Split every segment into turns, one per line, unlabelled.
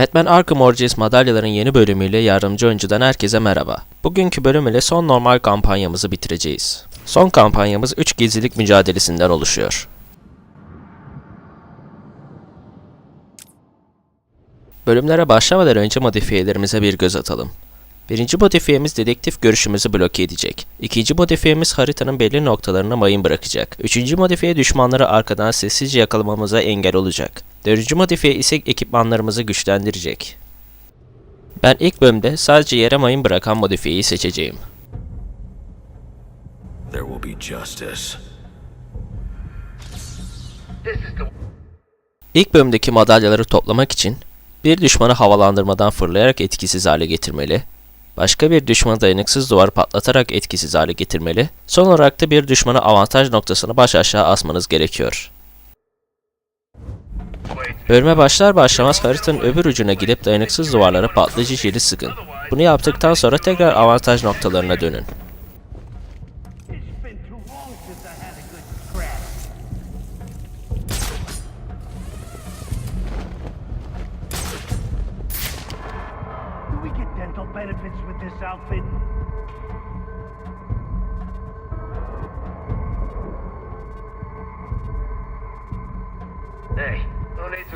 Batman Arkham Origins madalyaların yeni bölümüyle yardımcı oyuncudan herkese merhaba. Bugünkü bölüm ile son normal kampanyamızı bitireceğiz. Son kampanyamız 3 gizlilik mücadelesinden oluşuyor. Bölümlere başlamadan önce modifiyelerimize bir göz atalım. Birinci modifiyemiz dedektif görüşümüzü bloke edecek. İkinci modifiyemiz haritanın belli noktalarına mayın bırakacak. Üçüncü modifiye düşmanları arkadan sessizce yakalamamıza engel olacak. Dördüncü modifiye ise ekipmanlarımızı güçlendirecek. Ben ilk bölümde sadece yere mayın bırakan modifiyeyi seçeceğim.
There will be justice.
İlk bölümdeki madalyaları toplamak için bir düşmanı havalandırmadan fırlayarak etkisiz hale getirmeli, başka bir düşmanı dayanıksız duvar patlatarak etkisiz hale getirmeli, son olarak da bir düşmanı avantaj noktasına baş aşağı asmanız gerekiyor. Bölüme başlar başlamaz haritanın öbür ucuna gidip dayanıksız duvarlara patlayıcı jeli sıkın. Bunu yaptıktan sonra tekrar avantaj noktalarına dönün.
Benefits with this outfit?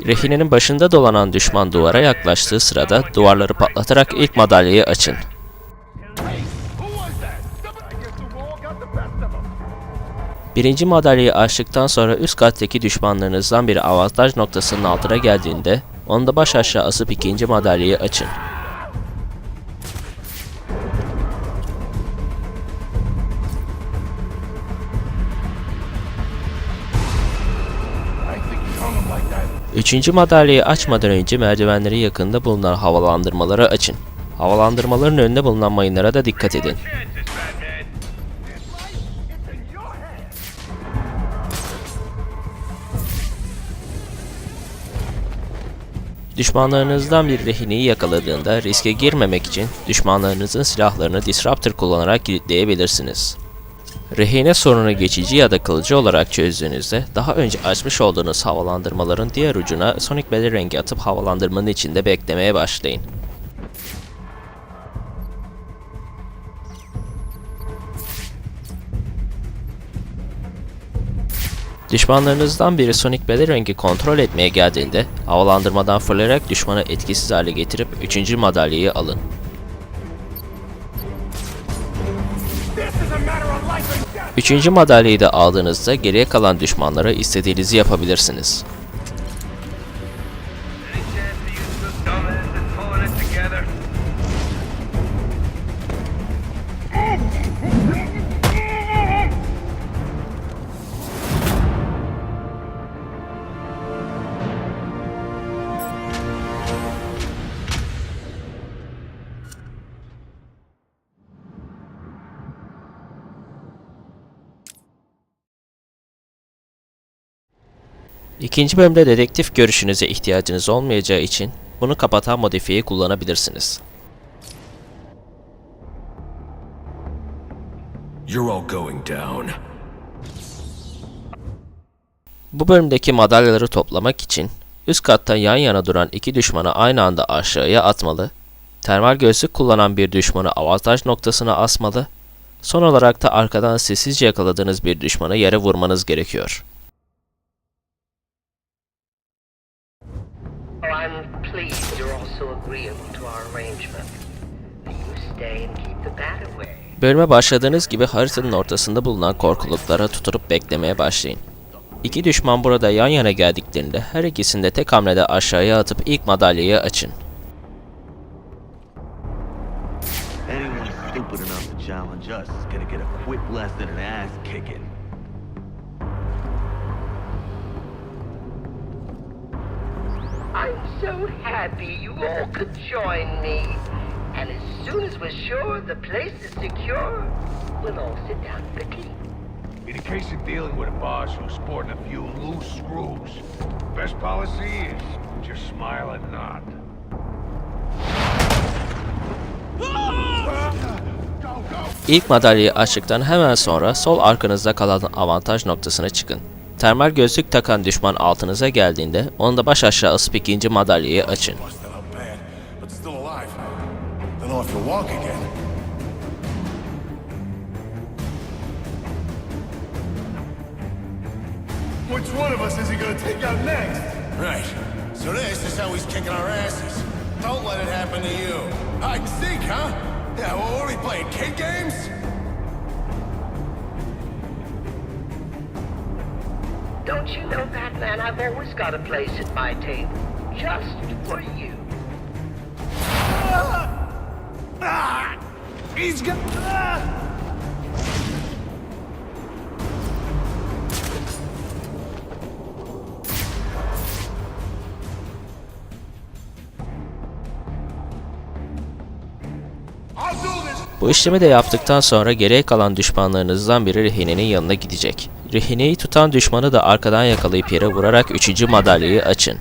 Rehinenin başında dolanan düşman duvara yaklaştığı sırada duvarları patlatarak ilk madalyayı açın. Birinci madalyayı açtıktan sonra üst kattaki düşmanlarınızdan biri avantaj noktasının altına geldiğinde onu da baş aşağı asıp ikinci madalyayı açın. Üçüncü madalyayı açmadan önce merdivenleri yakında bulunan havalandırmaları açın. Havalandırmaların önünde bulunan mayınlara da dikkat edin. Düşmanlarınızdan bir rehineyi yakaladığında riske girmemek için düşmanlarınızın silahlarını Disruptor kullanarak kilitleyebilirsiniz. Rehine sorunu geçici ya da kalıcı olarak çözdüğünüzde daha önce açmış olduğunuz havalandırmaların diğer ucuna Sonic Belly rengi atıp havalandırmanın içinde beklemeye başlayın. Düşmanlarınızdan biri Sonic Belly rengi kontrol etmeye geldiğinde havalandırmadan fırlayarak düşmanı etkisiz hale getirip 3. madalyayı alın. Üçüncü madalyayı da aldığınızda geriye kalan düşmanlara istediğinizi yapabilirsiniz. İkinci bölümde dedektif görüşünüze ihtiyacınız olmayacağı için bunu kapatan modifiyeyi kullanabilirsiniz.
You're all going down.
Bu bölümdeki madalyaları toplamak için üst katta yan yana duran iki düşmanı aynı anda aşağıya atmalı, termal gözlük kullanan bir düşmanı avantaj noktasına asmalı, son olarak da arkadan sessizce yakaladığınız bir düşmanı yere vurmanız gerekiyor.
Pleased you're also agreeable to our arrangement. You stay and keep the bat away.
Bölüme başladığınız gibi haritanın ortasında bulunan korkuluklara tutunup beklemeye başlayın. İki düşman burada yan yana geldiklerinde her ikisini de tek hamlede aşağıya atıp ilk madalyayı açın.
Anyone stupid enough to challenge us is gonna get a quick lesson in ass kicking.
So happy you all could join me. And as soon as we're sure the place is secure, we'll all sit down for tea.
In a case of dealing with a boss who's sporting a few loose screws, best policy is just smile and nod.
İlk madalyayı açtıktan hemen sonra sol arkanızda kalan avantaj noktasına çıkın. Termal gözlük takan düşman altınıza geldiğinde onu da baş aşağı asıp ikinci madalyayı açın.
Which one of us is he gonna take out next? Right. So this is how he's kicking our asses. Don't let it happen to you. Hide and seek, huh? Yeah, well, what are we playing? Kid games?
Don't you know, Batman, I've always got a place at my table. Just for you.
Ah! He's got. Ah! I'll do this.
Bu işlemi de yaptıktan sonra geriye kalan düşmanlarınızdan biri rehinenin yanına gidecek. Rehineyi tutan düşmanı da arkadan yakalayıp yere vurarak 3. madalyayı açın.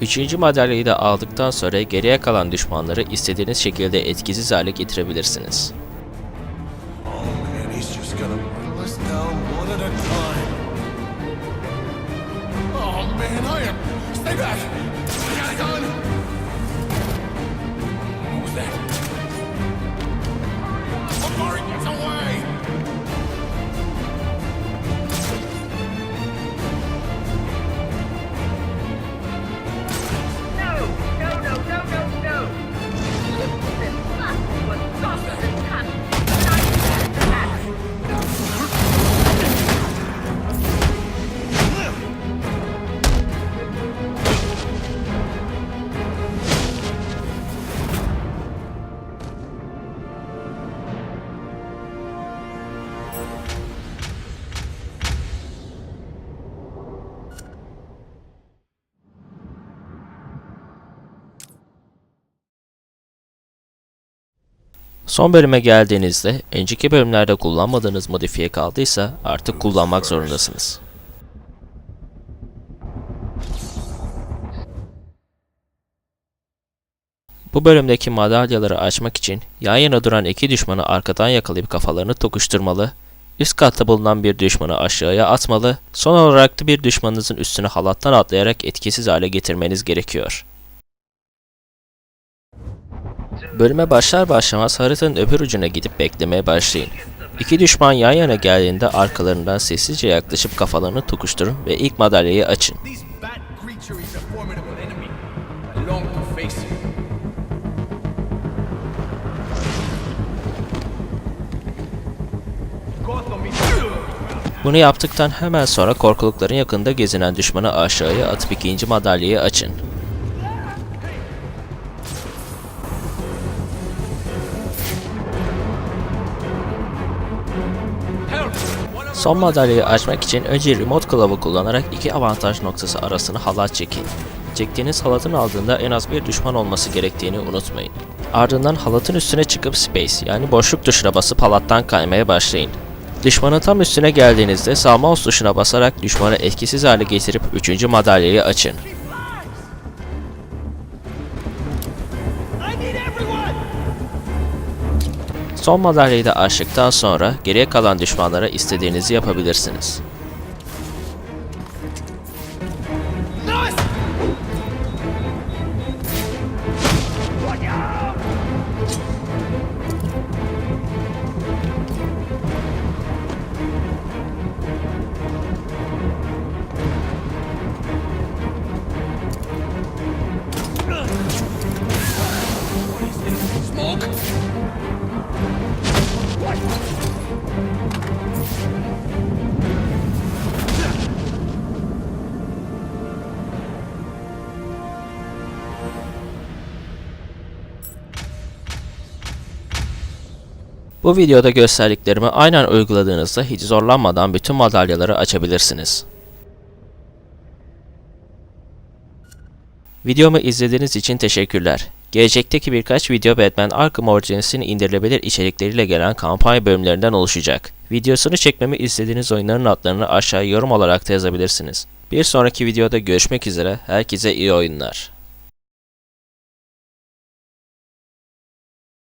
Üçüncü madalyayı da aldıktan sonra geriye kalan düşmanları istediğiniz şekilde etkisiz hale getirebilirsiniz.
Stay back!
Son bölüme geldiğinizde önceki bölümlerde kullanmadığınız modifiye kaldıysa artık kullanmak zorundasınız. Bu bölümdeki madalyaları açmak için yan yana duran iki düşmanı arkadan yakalayıp kafalarını tokuşturmalı, üst katta bulunan bir düşmanı aşağıya atmalı, son olarak da bir düşmanınızın üstüne halattan atlayarak etkisiz hale getirmeniz gerekiyor. Bölüme başlar başlamaz haritanın öbür ucuna gidip beklemeye başlayın. İki düşman yan yana geldiğinde arkalarından sessizce yaklaşıp kafalarını tokuşturun ve ilk madalyayı açın. Bunu yaptıktan hemen sonra korkulukların yakında gezinen düşmanı aşağıya atıp ikinci madalyayı açın. Son madalyayı açmak için önce remote kılavuğu kullanarak iki avantaj noktası arasını halat çekin. Çektiğiniz halatın aldığında en az bir düşman olması gerektiğini unutmayın. Ardından halatın üstüne çıkıp space yani boşluk tuşuna basıp halattan kaymaya başlayın. Düşmanın tam üstüne geldiğinizde sağ mouse tuşuna basarak düşmanı etkisiz hale getirip 3. madalyayı açın. Son madalyayı da açtıktan sonra geriye kalan düşmanlara istediğinizi yapabilirsiniz. Bu videoda gösterdiklerimi aynen uyguladığınızda hiç zorlanmadan bütün madalyaları açabilirsiniz. Videomu izlediğiniz için teşekkürler. Gelecekteki birkaç video Batman Arkham Origins'in indirilebilir içerikleriyle gelen kampanya bölümlerinden oluşacak. Videosunu çekmemi istediğiniz oyunların adlarını aşağıya yorum olarak da yazabilirsiniz. Bir sonraki videoda görüşmek üzere, herkese iyi oyunlar.